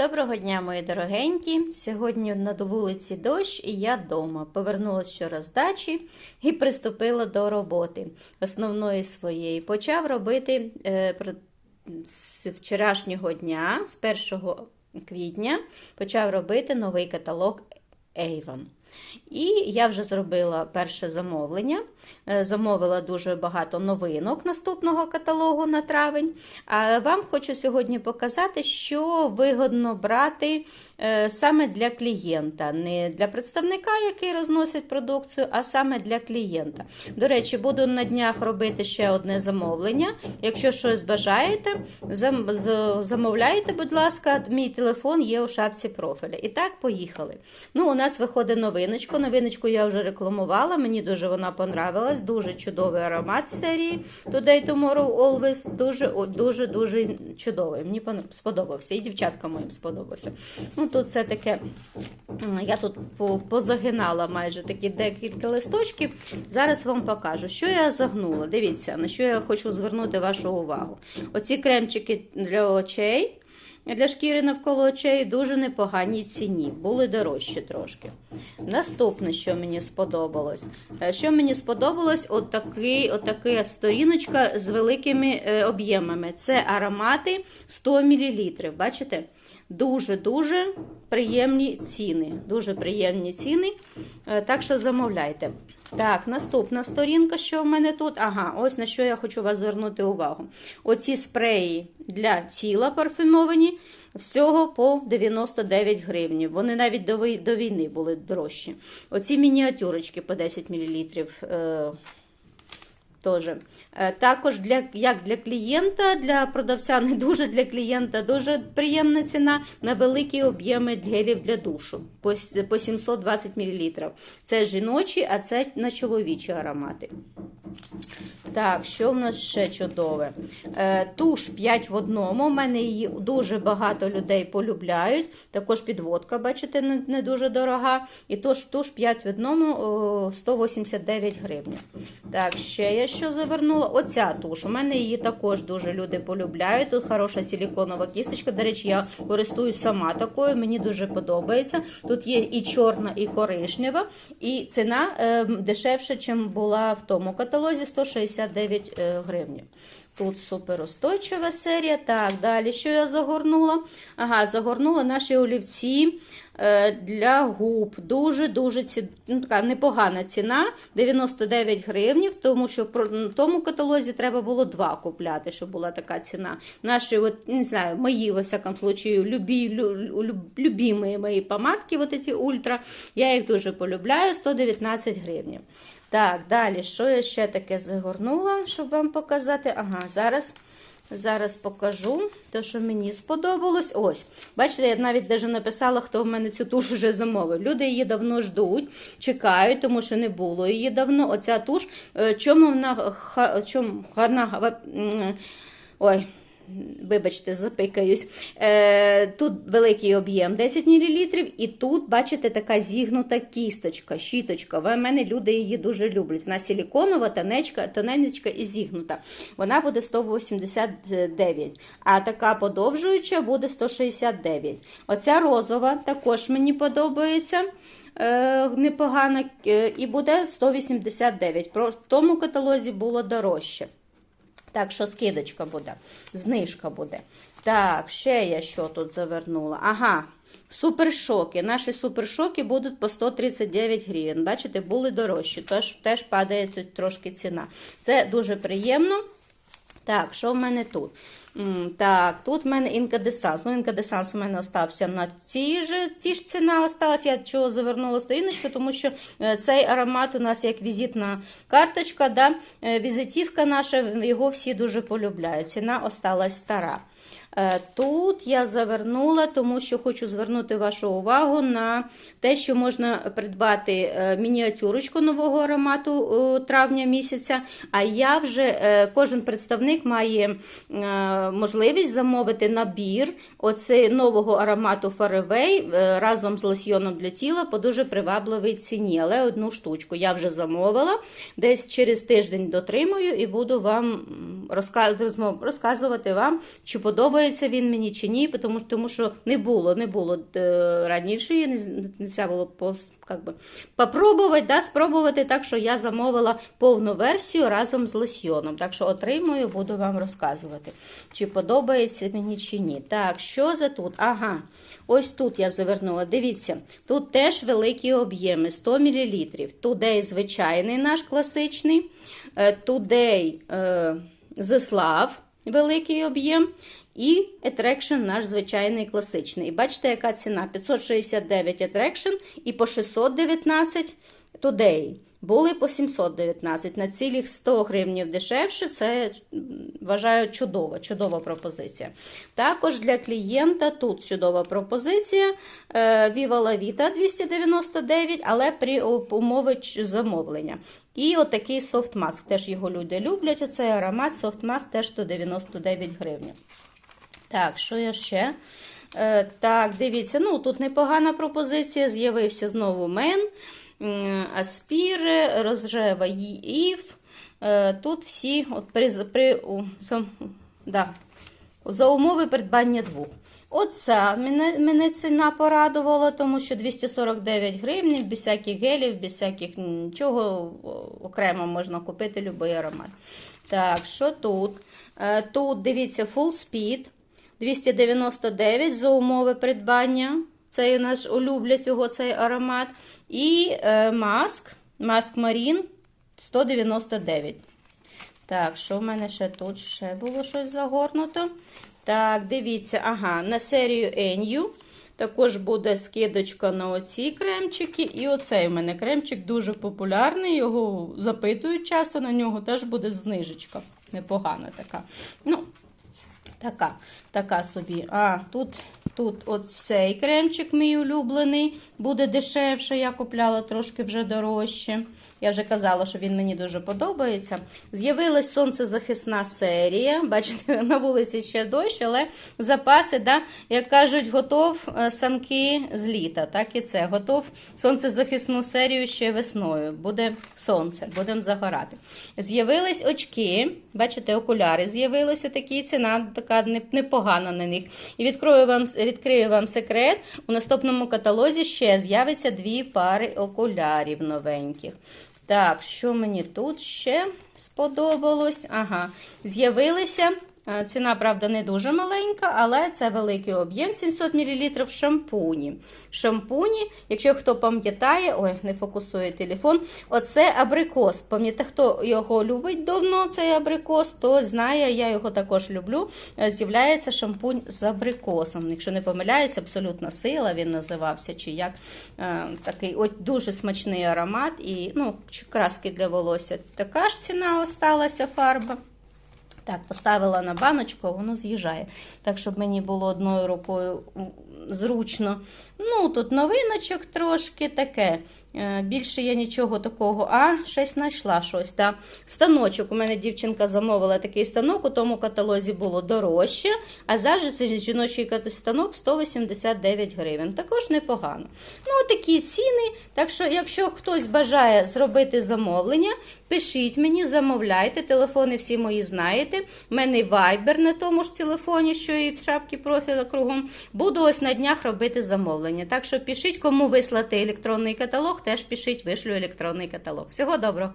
Доброго дня, мої дорогенькі! Сьогодні на вулиці дощ і я вдома. Повернулася вчора з дачі і приступила до роботи основної своєї. Почав робити е, з вчорашнього дня, з 1 квітня, почав робити новий каталог Avon. І я вже зробила перше замовлення. Е, Замовила дуже багато новинок наступного каталогу на травень. А вам хочу сьогодні показати, що вигодно брати е, саме для клієнта, не для представника, який розносить продукцію, а саме для клієнта. До речі, буду на днях робити ще одне замовлення. Якщо щось бажаєте, замовляйте, будь ласка, мій телефон є у шапці профіля. І так, поїхали. Ну, у нас виходить новиночка. Новиночку я вже рекламувала, мені дуже вона понравилась. Дуже чудовий аромат серії Today Tomorrow Always. Дуже-дуже-дуже чудовий. Мені сподобався. І дівчаткам моїм сподобався. Ну, тут все таке, я тут позагинала майже такі декілька листочків. Зараз вам покажу, що я загнула. Дивіться, на що я хочу звернути вашу увагу. Оці кремчики для очей. Для шкіри навколо очей дуже непоганій ціні, були дорожчі трошки. Наступне, що мені сподобалось. Е, Що мені сподобалось, отакий, отака сторіночка з великими е, об'ємами. Це аромати 100 мл. Бачите? Дуже-дуже приємні ціни. Дуже приємні ціни. Е, Так що замовляйте. Так, наступна сторінка, що в мене тут. Ага, ось на що я хочу вас звернути увагу. Оці спреї для тіла парфюмовані. Всього по 99 гривнів. Вони навіть до, війни були дорожчі. Оці мініатюрочки по 10 мл. Тоже. Також для, як для клієнта, для продавця не дуже для клієнта, дуже приємна ціна на великі об'єми гелів для душу по 720 мл. Це жіночі, а це на чоловічі аромати. Так, що в нас ще чудове? Е, туш 5 в одному. У мене її дуже багато людей полюбляють. Також підводка, бачите, не дуже дорога. І тож туш 5 в одному 189 гривень. Так, ще я що завернула? Оця туш. У мене її також дуже люди полюбляють. Тут хороша силіконова кісточка. До речі, я користуюсь сама такою, мені дуже подобається. Тут є і чорна, і коричнева, і ціна ем, дешевша, ніж була в тому каталозі 160. 69 е, гривнів. Тут суперостойчива серія. Так, далі що я загорнула? Ага, загорнула наші олівці е, для губ. Дуже-дуже ці... ну, така непогана ціна 99 гривнів, тому що в тому каталозі треба було два купляти, щоб була така ціна. Наші, от, не знаю, мої, во всякому случаю, любі, люб, любі мої помадки, от ці ультра. Я їх дуже полюбляю, 119 гривнів. Так, далі, що я ще таке загорнула, щоб вам показати? Ага, зараз. Зараз покажу те, що мені сподобалось. Ось, бачите, я навіть даже написала, хто в мене цю туш вже замовив. Люди її давно ждуть, чекають, тому що не було її давно. Оця туш, е, чому вона чому гарна. Ой, вибачте, запикаюсь. Е, тут великий об'єм 10 мл, і тут, бачите, така зігнута кісточка, щіточка. В мене люди її дуже люблять. Вона силіконова, тонечка, тоненечка і зігнута. Вона буде 189, а така подовжуюча буде 169. Оця розова також мені подобається. Е, непогано е, і буде 189. Про- В тому каталозі було дорожче. Так, що скидочка буде, знижка буде. Так, ще я що тут завернула? Ага, супершоки. Наші супершоки будуть по 139 гривень. Бачите, були дорожчі, тож теж падає трошки ціна. Це дуже приємно. Так, що в мене тут? Так, тут в мене інкадесанс. Ну, інкадесанс у мене остався на цій ж, ті ж ціна осталась. Я чого завернула сторіночку, тому що е, цей аромат у нас як візитна карточка, да? е, візитівка наша, його всі дуже полюбляють. Ціна осталась стара. Е, Тут я завернула, тому що хочу звернути вашу увагу на те, що можна придбати е, мініатюрочку нового аромату е, травня місяця. А я вже кожен представник має можливість замовити набір оцей нового аромату е, разом з лосьйоном для тіла по дуже привабливій ціні. Але одну штучку я вже замовила. Десь через тиждень дотримую і буду вам розказувати вам, чи подобається. Подобається він мені чи ні, тому, тому що не було, не було е, раніше, не, не було пос, как би, попробувати, да, спробувати, так що я замовила повну версію разом з лосьйоном. Так що отримую, буду вам розказувати, чи подобається мені чи ні. Так, що за тут? Ага, ось тут я завернула. Дивіться, тут теж великі об'єми 100 мл. Тудей звичайний наш класичний, е, тудей е, Зеслав великий об'єм. І Attraction наш звичайний класичний. І бачите, яка ціна? 569 Attraction і по 619 Today. Були по 719 на цілих 100 гривнів дешевше. Це вважаю чудова, чудова пропозиція. Також для клієнта тут чудова пропозиція. е, Viva La Vita 299, але при умови замовлення. І отакий софт маск. Теж його люди люблять. Оцей аромат софт маск теж 199 гривень. Так, що я ще? Е, так, дивіться, ну тут непогана пропозиція. З'явився знову мен, аспіри, розжева Ів. Е, тут всі от при, при, у, за, да, за умови придбання двох. Оця мене, мене ціна порадувала, тому що 249 гривень, без всяких гелів, без всяких нічого окремо можна купити будь-який аромат. Так, що тут? Е, Тут, дивіться, Full Speed 299 за умови придбання. Цей наш улюблять його цей аромат. І е, маск, маск Марін 199. Так, що в мене ще тут ще було щось загорнуто? Так, дивіться, ага, на серію Еню. Також буде скидочка на оці кремчики. І оцей у мене кремчик дуже популярний. Його запитують часто, на нього теж буде знижечка. Непогана така. Ну, така, така собі. А, тут. Тут оцей кремчик, мій улюблений, буде дешевше. Я купляла трошки вже дорожче. Я вже казала, що він мені дуже подобається. З'явилась сонцезахисна серія. Бачите, на вулиці ще дощ, але запаси, да, як кажуть, готов санки з літа. Так і це. Готов сонцезахисну серію ще весною. Буде сонце, будемо загорати. З'явились очки, бачите, окуляри з'явилися такі, ціна така непогана на них. І відкрию вам, відкрию вам секрет. У наступному каталозі ще з'явиться дві пари окулярів новеньких. Так, що мені тут ще сподобалось? Ага, з'явилися. Ціна, правда, не дуже маленька, але це великий об'єм 700 мл шампуні. Шампуні, якщо хто пам'ятає, ой, не фокусує телефон, оце абрикос. Пам'ятаєте, хто його любить давно, цей абрикос, то знає, я його також люблю. З'являється шампунь з абрикосом. Якщо не помиляюсь, абсолютна сила він називався, чи як такий от дуже смачний аромат і ну, краски для волосся. Така ж ціна осталася фарба. Так, поставила на баночку, а воно з'їжджає. Так, щоб мені було одною рукою зручно. Ну, тут новиночок трошки таке. Більше я нічого такого, а щось знайшла щось. Та. Станочок. У мене дівчинка замовила такий станок, у тому каталозі було дорожче, а зараз жіночий станок 189 гривень. Також непогано. Ну, такі ціни. Так що, якщо хтось бажає зробити замовлення, пишіть мені, замовляйте. Телефони всі мої знаєте. У мене вайбер на тому ж телефоні, що і в шапці профіля кругом. Буду ось на днях робити замовлення. Так що пишіть, кому вислати електронний каталог теж пишіть, вишлю електронний каталог. Всього доброго!